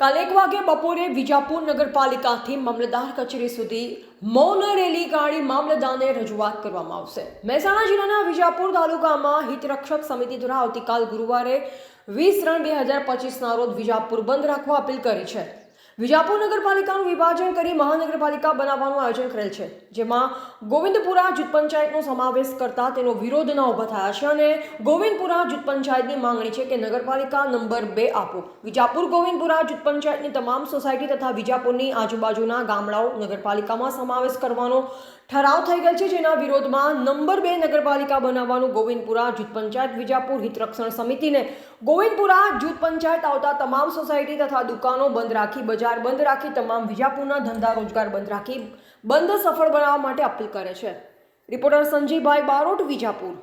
કાલે એક વાગે બપોરે વિજાપુર નગરપાલિકાથી મામલતદાર કચેરી સુધી મૌન રેલી કાઢી મામલતદારને રજૂઆત કરવામાં આવશે. મહેસાણા જિલ્લાના વિજાપુર તાલુકામાં હિતરક્ષક સમિતિ દ્વારા આવતીકાલ ગુરુવારે વીસ ત્રણ બે હજાર પચીસના રોજ વિજાપુર બંધ રાખવા અપીલ કરી છે. વિજાપુર નગરપાલિકાનું વિભાજન કરી મહાનગરપાલિકા બનાવવાનું આયોજન કરેલ છે, જેમાં ગોવિંદપુરા જૂથ પંચાયતનો સમાવેશ કરતા તેનો વિરોધ ન ઊભા થયા છે અને ગોવિંદપુરા જૂથ પંચાયતની માંગણી છે કે નગરપાલિકા નંબર બે આપો. વિજાપુર ગોવિંદપુરા જૂથ પંચાયતની તમામ સોસાયટી તથા વિજાપુરની આજુબાજુના ગામડાઓ નગરપાલિકામાં સમાવેશ કરવાનો ઠરાવ થઈ ગયો છે, જેના વિરોધમાં નંબર બે નગરપાલિકા બનાવવાનું ગોવિંદપુરા જૂથ પંચાયત, વિજાપુર હિતરક્ષણ સમિતિને ગોવિંદપુરા જૂથ પંચાયત આવતા તમામ સોસાયટી તથા દુકાનો બંધ રાખી બજાર બંધ રાખી તમામ વિજાપુરના ધંધા રોજગાર બંધ રાખી બંધ સફળ બનાવવા માટે અપીલ કરે છે. રિપોર્ટર સંજયભાઈ બારોટ, વિજાપુર.